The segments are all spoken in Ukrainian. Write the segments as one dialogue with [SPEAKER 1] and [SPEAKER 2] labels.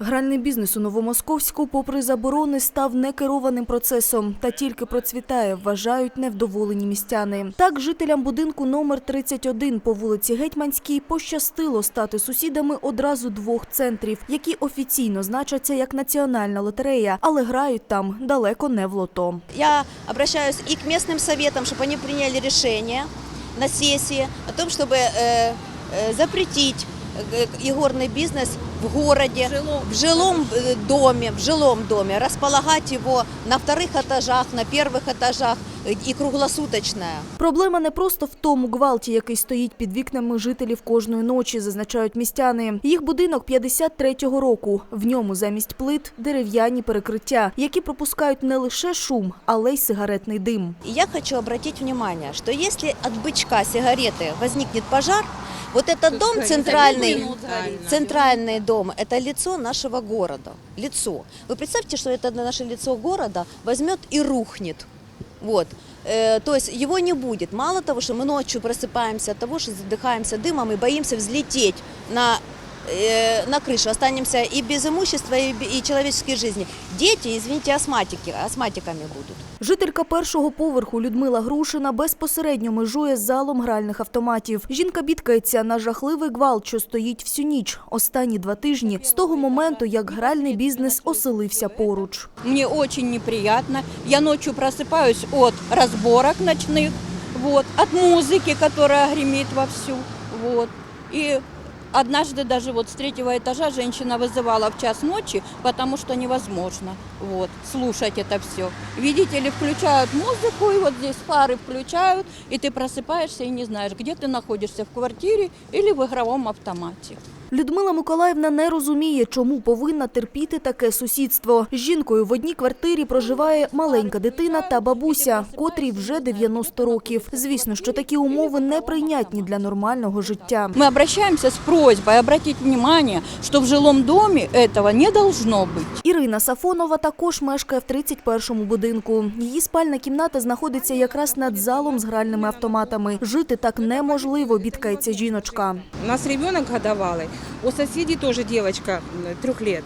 [SPEAKER 1] Гральний бізнес у Новомосковську, попри заборони, став некерованим процесом та тільки процвітає, вважають невдоволені містяни. Так, жителям будинку номер 31 по вулиці Гетьманській пощастило стати сусідами одразу двох центрів, які офіційно значаться як національна лотерея, але грають там далеко не в лото.
[SPEAKER 2] Я обращаюсь и к местным советам, чтобы они приняли решение на сессии о том, чтобы э, э, запретить э, игорный бизнес в городе, в жилом э, доме, в жилом доме, располагать его на вторых этажах, на первых этажах э, и круглосуточное.
[SPEAKER 1] Проблема не просто в тому гвалті, який стоїть під вікнами жителів кожної ночі, зазначають містяни. Їх будинок 53-го року. В ньому замість плит дерев'яні перекриття, які пропускають не лише шум, але й сигаретний дим.
[SPEAKER 2] И я хочу обратить внимание, что если от бычка сигареты возникнет пожар, вот этот дом центральный, центральный дом, это лицо нашего города. Лицо. Вы представьте, что это наше лицо города возьмет и рухнет. Вот. Э, то есть его не будет. Мало того, что мы ночью просыпаемся от того, что задыхаемся дымом и боимся взлететь на, э, на крышу. Останемся и без имущества, и, бе- и человеческой жизни. Дети, извините, астматики, астматиками будут.
[SPEAKER 1] Жителька першого поверху Людмила Грушина безпосередньо межує з залом гральних автоматів. Жінка бідкається на жахливий гвалт, що стоїть всю ніч. Останні два тижні з того моменту, як гральний бізнес оселився поруч.
[SPEAKER 3] Мне очень неприятно. Я ночью просыпаюсь от разборок ночных, вот, от музыки, которая гремит вовсю. Вот. И однажды даже вот с третьего этажа женщина вызывала в час ночи, потому что невозможно вот, слушать это все. Видите ли, включают музыку, и вот здесь фары включают, и ты просыпаешься и не знаешь, где ты находишься, в квартире или в игровом автомате.
[SPEAKER 1] Людмила Миколаївна не розуміє, чому повинна терпіти таке сусідство. З жінкою в одній квартирі проживає маленька дитина та бабуся, котрій вже 90 років. Звісно, що такі умови неприйнятні для нормального життя.
[SPEAKER 3] Мы обращаемся с просьбой обратить внимание, что в жилом доме этого не должно быть.
[SPEAKER 1] Ірина Сафонова також мешкає в 31-му будинку. Її спальна кімната знаходиться якраз над залом з гральними автоматами. Жити так неможливо, бідкається жіночка.
[SPEAKER 4] У нас ребенок годовалый, у соседей тоже девочка м, трех лет.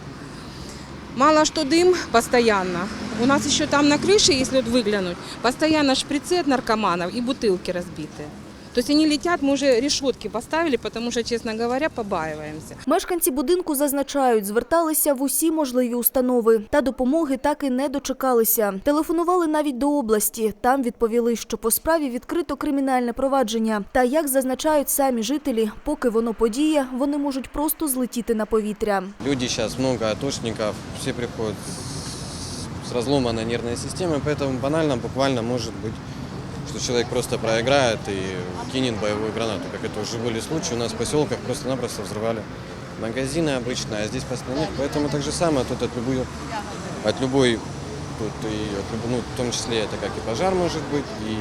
[SPEAKER 4] Мало что дым постоянно. У нас еще там на крыше, если вот выглянуть, постоянно шприцы от наркоманов и бутылки разбитые. То есть они летят, мы уже решетки поставили, потому что, честно говоря, побаиваемся.
[SPEAKER 1] Мешканці будинку зазначають, зверталися в усі можливі установи, та допомоги так і не дочекалися. Телефонували навіть до області. Там відповіли, що по справі відкрито кримінальне провадження. Та як зазначають самі жителі, поки воно подіє, вони можуть просто злетіти на повітря.
[SPEAKER 5] Люди сейчас много атошников, все приходят с- с разломанной нервной системой, поэтому банально, буквально может быть, Что человек просто проиграет и кинет боевую гранату, как это уже были случаи. У нас в поселках просто-напросто взрывали магазины обычно, а здесь постоянных. Поэтому так же самое тут от любой, от любой тут и от люб- ну, в том числе это как и пожар может быть, и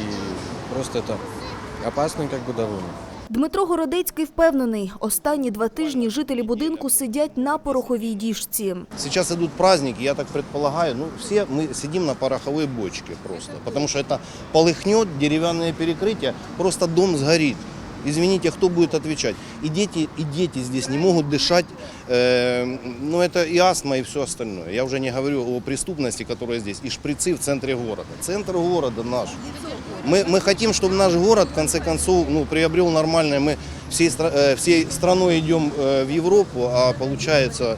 [SPEAKER 5] просто это опасно как бы довольно.
[SPEAKER 1] Дмитро Городецький впевнений, останні два тижні жителі будинку сидять на пороховій діжці.
[SPEAKER 6] Сейчас идут праздники, я так предполагаю, ну, все мы сидим на пороховой бочке просто, потому что это полыхнет, деревянное перекрытие, просто дом сгорит. Извините, кто будет отвечать? И дети, и дети здесь не могут дышать, э, ну это и астма, и все остальное. Я уже не говорю о преступности, которая здесь, и шприцы в центре города. Центр города наш. Мы, мы хотим, чтобы наш город, в конце концов, ну, приобрел нормальное, мы всей, стра- э, всей страной идем э, в Европу, а получается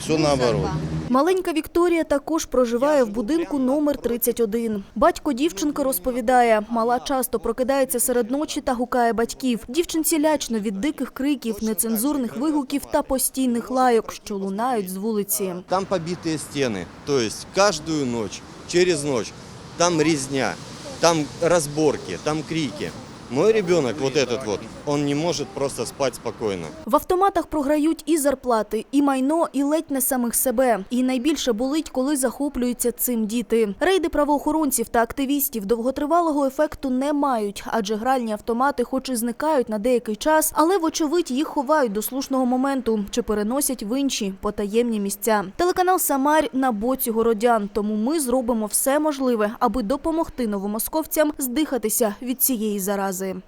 [SPEAKER 6] все наоборот.
[SPEAKER 1] Маленька Вікторія також проживає в будинку номер 31. Батько дівчинки розповідає, мала часто прокидається серед ночі та гукає батьків. Дівчинці лячно від диких криків, нецензурних вигуків та постійних лайок, що лунають з вулиці.
[SPEAKER 7] Там побитые стены, то есть каждую ночь, через ночь, там резня, там разборки, там крики. Мой ребенок, вот этот вот, он не может просто спать спокойно.
[SPEAKER 1] В автоматах програють і зарплати, і майно, і ледь не самих себе. І найбільше болить, коли захоплюються цим діти. Рейди правоохоронців та активістів довготривалого ефекту не мають, адже гральні автомати хоч і зникають на деякий час, але вочевидь їх ховають до слушного моменту чи переносять в інші потаємні місця. Телеканал Самарь на боці городян. Тому ми зробимо все можливе, аби допомогти новомосковцям здихатися від цієї зарази. рази.